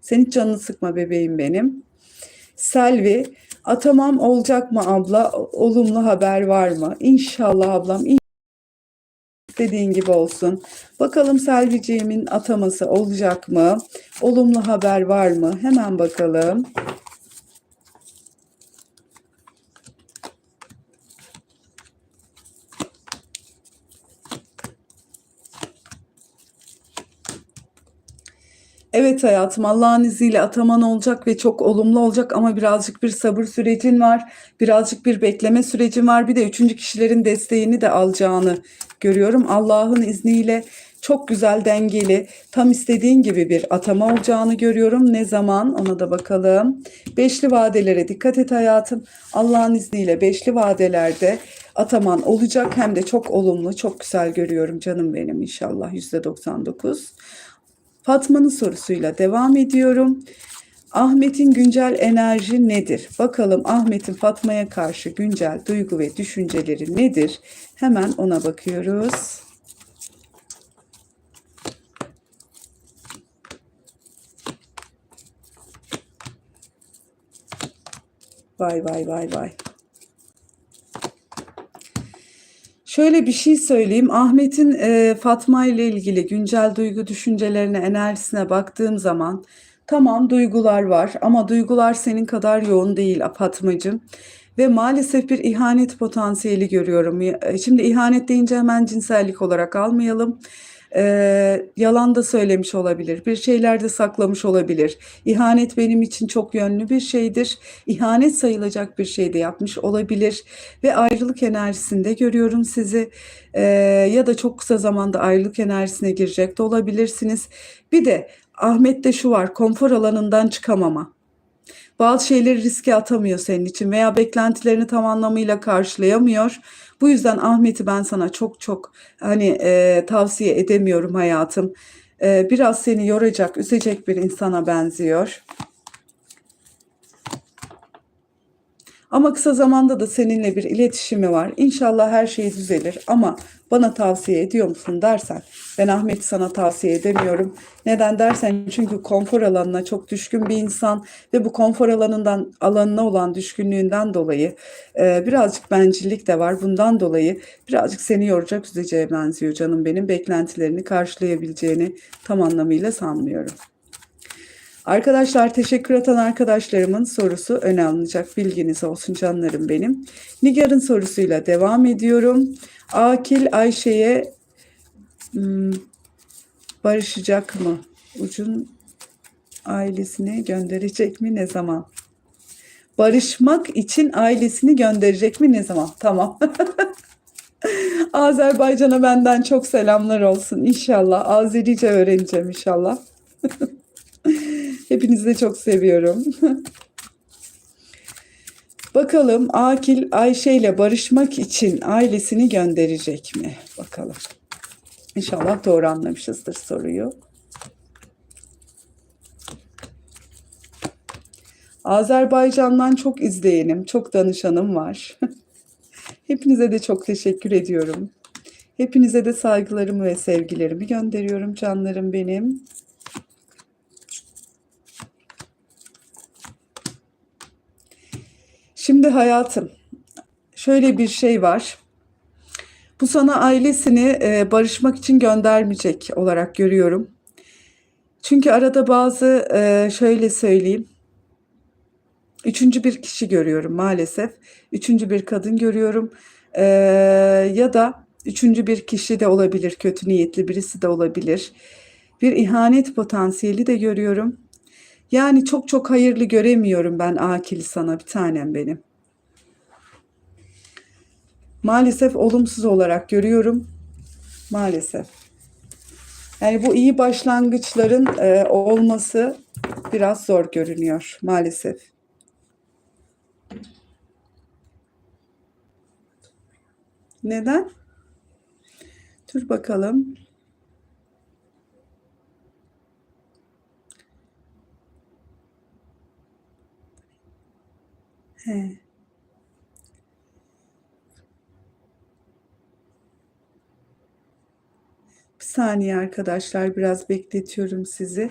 Sen hiç canını sıkma bebeğim benim. Selvi, atamam olacak mı abla? Olumlu haber var mı? İnşallah ablam. in- Dediğin gibi olsun. Bakalım Selviciğimin ataması olacak mı? Olumlu haber var mı? Hemen bakalım. Evet hayatım Allah'ın izniyle ataman olacak ve çok olumlu olacak ama birazcık bir sabır sürecin var. Birazcık bir bekleme sürecin var. Bir de üçüncü kişilerin desteğini de alacağını görüyorum. Allah'ın izniyle çok güzel dengeli tam istediğin gibi bir atama olacağını görüyorum. Ne zaman ona da bakalım. Beşli vadelere dikkat et hayatım. Allah'ın izniyle beşli vadelerde ataman olacak hem de çok olumlu çok güzel görüyorum canım benim inşallah %99. Fatma'nın sorusuyla devam ediyorum. Ahmet'in güncel enerji nedir? Bakalım Ahmet'in Fatma'ya karşı güncel duygu ve düşünceleri nedir? Hemen ona bakıyoruz. Vay vay vay vay. Şöyle bir şey söyleyeyim. Ahmet'in e, Fatma ile ilgili güncel duygu düşüncelerine, enerjisine baktığım zaman tamam duygular var ama duygular senin kadar yoğun değil Fatmacığım. Ve maalesef bir ihanet potansiyeli görüyorum. Ya- Şimdi ihanet deyince hemen cinsellik olarak almayalım. Ee, yalan da söylemiş olabilir, bir şeyler de saklamış olabilir. İhanet benim için çok yönlü bir şeydir. İhanet sayılacak bir şey de yapmış olabilir ve ayrılık enerjisinde görüyorum sizi. Ee, ya da çok kısa zamanda ayrılık enerjisine girecek de olabilirsiniz. Bir de Ahmet'te şu var, konfor alanından çıkamama. Bazı şeyleri riske atamıyor senin için veya beklentilerini tam anlamıyla karşılayamıyor. Bu yüzden Ahmet'i ben sana çok çok hani e, tavsiye edemiyorum hayatım. E, biraz seni yoracak, üzecek bir insana benziyor. Ama kısa zamanda da seninle bir iletişimi var. İnşallah her şey düzelir ama bana tavsiye ediyor musun dersen ben Ahmet'i sana tavsiye edemiyorum. Neden dersen çünkü konfor alanına çok düşkün bir insan ve bu konfor alanından alanına olan düşkünlüğünden dolayı e, birazcık bencillik de var. Bundan dolayı birazcık seni yoracak üzeceğe benziyor canım benim. Beklentilerini karşılayabileceğini tam anlamıyla sanmıyorum. Arkadaşlar teşekkür atan arkadaşlarımın sorusu öne alınacak. Bilginiz olsun canlarım benim. Nigar'ın sorusuyla devam ediyorum. Akil Ayşe'ye hmm, barışacak mı? Ucun ailesini gönderecek mi? Ne zaman? Barışmak için ailesini gönderecek mi? Ne zaman? Tamam. Azerbaycan'a benden çok selamlar olsun inşallah. Azerice öğreneceğim inşallah. Hepinizi de çok seviyorum. Bakalım Akil Ayşe ile barışmak için ailesini gönderecek mi? Bakalım. İnşallah doğru anlamışızdır soruyu. Azerbaycan'dan çok izleyenim, çok danışanım var. Hepinize de çok teşekkür ediyorum. Hepinize de saygılarımı ve sevgilerimi gönderiyorum canlarım benim. Şimdi hayatım, şöyle bir şey var. Bu sana ailesini e, barışmak için göndermeyecek olarak görüyorum. Çünkü arada bazı e, şöyle söyleyeyim. Üçüncü bir kişi görüyorum maalesef. Üçüncü bir kadın görüyorum. E, ya da üçüncü bir kişi de olabilir. Kötü niyetli birisi de olabilir. Bir ihanet potansiyeli de görüyorum. Yani çok çok hayırlı göremiyorum ben Akil sana bir tanem benim. Maalesef olumsuz olarak görüyorum. Maalesef. Yani bu iyi başlangıçların e, olması biraz zor görünüyor maalesef. Neden? Dur bakalım. Bir saniye arkadaşlar biraz bekletiyorum sizi.